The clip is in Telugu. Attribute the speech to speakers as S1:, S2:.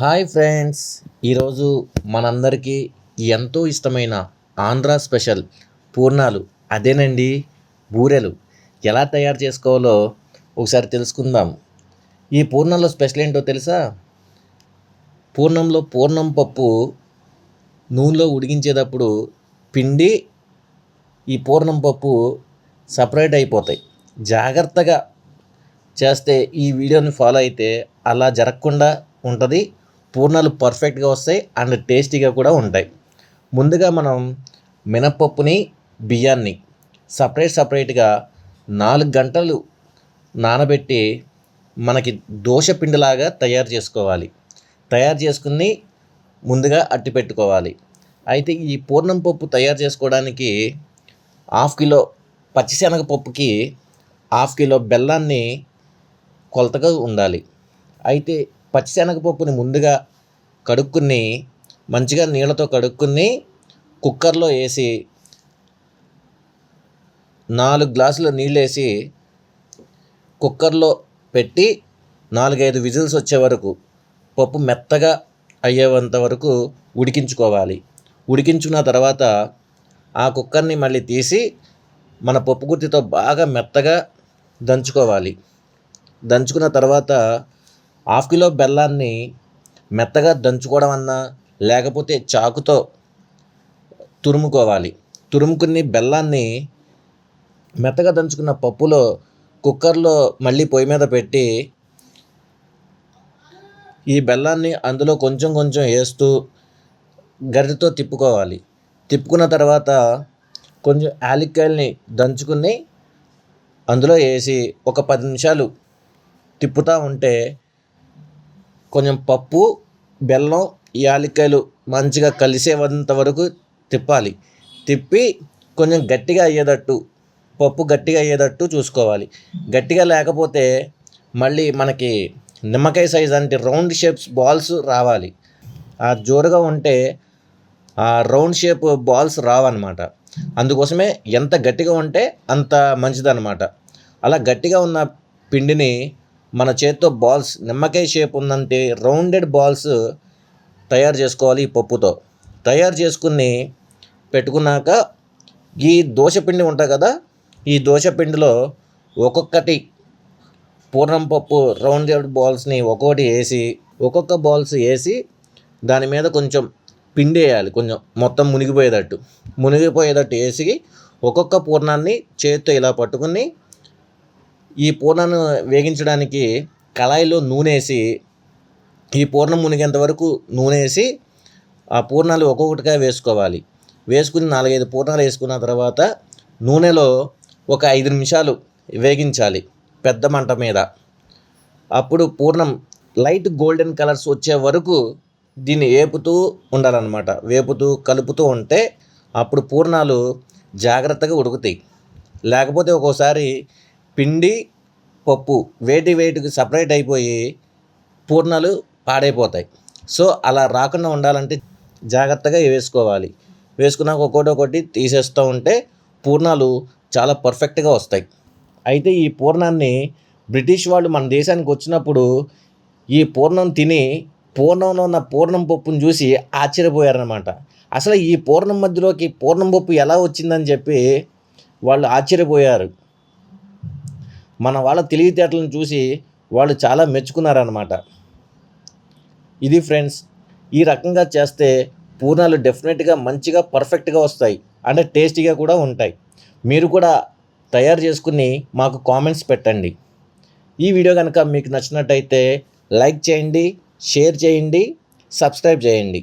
S1: Hi friends. ఈరోజు మనందరికీ ఎంతో ఇష్టమైన ఆంధ్ర స్పెషల్ పూర్ణాలు అదేనండి బూరెలు. ఎలా తయారు చేసుకోవాలో ఒకసారి తెలుసుకుందాం. ఈ పూర్ణంలో స్పెషల్ ఏంటో తెలుసా? పూర్ణంలో పూర్ణం పప్పు నూనెలో ఉడికించేటప్పుడు పిండి ఈ పూర్ణం పప్పు సపరేట్ అయిపోతాయి. జాగ్రత్తగా చేస్తే ఈ వీడియోని ఫాలో అయితే అలా జరగకుండా ఉంటుంది. పూర్ణాలు పర్ఫెక్ట్గా వస్తాయి అండ్ టేస్టీగా కూడా ఉంటాయి. ముందుగా మనం మినప్పప్పుని బియ్యాన్ని సపరేట్ సపరేట్గా నాలుగు గంటలు నానబెట్టి మనకి దోశ పిండిలాగా తయారు చేసుకోవాలి. తయారు చేసుకుని ముందుగా అట్టి పెట్టుకోవాలి. అయితే ఈ పూర్ణం పప్పు తయారు చేసుకోవడానికి హాఫ్ కిలో పచ్చిశనగపప్పుకి హాఫ్ కిలో బెల్లాన్ని కొలతగా ఉండాలి. అయితే పచ్చిశనగపప్పుని ముందుగా కడుక్కుని మంచిగా నీళ్ళతో కడుక్కుని కుక్కర్లో వేసి నాలుగు గ్లాసుల నీళ్ళు వేసి కుక్కర్లో పెట్టి నాలుగైదు విజిల్స్ వచ్చే వరకు పప్పు మెత్తగా అయ్యేంత వరకు ఉడికించుకోవాలి. ఉడికించుకున్న తర్వాత ఆ కుక్కర్ని మళ్ళీ తీసి మన పప్పు గుత్తితో బాగా మెత్తగా దంచుకోవాలి. దంచుకున్న తర్వాత హాఫ్ కిలో బెల్లాన్ని మెత్తగా దంచుకోవడం అన్నా లేకపోతే చాకుతో తురుముకోవాలి. తురుముకుని బెల్లాన్ని మెత్తగా దంచుకున్న పప్పులో కుక్కర్లో మళ్ళీ పొయ్యి మీద పెట్టి ఈ బెల్లాన్ని అందులో కొంచెం కొంచెం వేస్తూ గరిటతో తిప్పుకోవాలి. తిప్పుకున్న తర్వాత కొంచెం యాలక్కాయల్ని దంచుకుని అందులో వేసి ఒక పది నిమిషాలు తిప్పుతూ ఉంటే కొంచెం పప్పు బెల్లం యాలక్కాయలు మంచిగా కలిసేంత వరకు తిప్పాలి. తిప్పి కొంచెం గట్టిగా అయ్యేటట్టు పప్పు గట్టిగా అయ్యేటట్టు చూసుకోవాలి. గట్టిగా లేకపోతే మళ్ళీ మనకి నిమ్మకాయ సైజ్ అంటే రౌండ్ షేప్స్ బాల్స్ రావాలి. ఆ జోరుగా ఉంటే ఆ రౌండ్ షేప్ బాల్స్ రావన్నమాట. అందుకోసమే ఎంత గట్టిగా ఉంటే అంత మంచిదన్నమాట. అలా గట్టిగా ఉన్న పిండిని మన చేత్తో బాల్స్ నిమ్మకాయ షేప్ ఉందంటే రౌండెడ్ బాల్స్ తయారు చేసుకోవాలి ఈ పప్పుతో. తయారు చేసుకుని పెట్టుకున్నాక ఈ దోశ పిండి ఉంటుంది కదా ఈ దోశ పిండిలో ఒక్కొక్కటి పూర్ణం పప్పు రౌండెడ్ బాల్స్ని ఒక్కొక్కటి వేసి ఒక్కొక్క బాల్స్ వేసి దాని మీద కొంచెం పిండి వేయాలి కొంచెం మొత్తం మునిగిపోయేటట్టు. మునిగిపోయేటట్టు వేసి ఒక్కొక్క పూర్ణాన్ని చేతితో ఇలా పట్టుకుని ఈ పూర్ణను వేగించడానికి కళాయిలో నూనె వేసి ఈ పూర్ణం మునిగేంత వరకు నూనె వేసి ఆ పూర్ణాలు ఒక్కొక్కటిగా వేసుకోవాలి. వేసుకుని నాలుగైదు పూర్ణాలు వేసుకున్న తర్వాత నూనెలో ఒక ఐదు నిమిషాలు వేగించాలి పెద్ద మంట మీద. అప్పుడు పూర్ణం లైట్ గోల్డెన్ కలర్స్ వచ్చే వరకు దీన్ని వేపుతూ ఉండాలన్నమాట. వేపుతూ కలుపుతూ ఉంటే అప్పుడు పూర్ణాలు జాగ్రత్తగా ఉడుకుతాయి. లేకపోతే ఒక్కోసారి పిండి పప్పు వేటి వేటికి సపరేట్ అయిపోయి పూర్ణాలు పాడైపోతాయి. సో అలా రాకుండా ఉండాలంటే జాగ్రత్తగా వేసుకోవాలి. వేసుకున్నాక ఒకటి ఒకటి తీసేస్తూ ఉంటే పూర్ణాలు చాలా పర్ఫెక్ట్గా వస్తాయి. అయితే ఈ పూర్ణాన్ని బ్రిటిష్ వాళ్ళు మన దేశానికి వచ్చినప్పుడు ఈ పూర్ణం తిని పూర్ణంలో ఉన్న పూర్ణం పప్పును చూసి ఆశ్చర్యపోయారనమాట అసలు ఈ పూర్ణం మధ్యలోకి పూర్ణం పప్పు ఎలా వచ్చిందని చెప్పి వాళ్ళు ఆశ్చర్యపోయారు. మన వాళ్ళ తెలివితేటలను చూసి వాళ్ళు చాలా మెచ్చుకున్నారనమాట ఇది ఫ్రెండ్స్ ఈ రకంగా చేస్తే పూర్ణాలు డెఫినెట్గా మంచిగా పర్ఫెక్ట్గా వస్తాయి. అంటే టేస్టీగా కూడా ఉంటాయి. మీరు కూడా తయారు చేసుకుని మాకు కామెంట్స్ పెట్టండి. ఈ వీడియో కనుక మీకు నచ్చినట్టయితే లైక్ చేయండి షేర్ చేయండి సబ్స్క్రైబ్ చేయండి.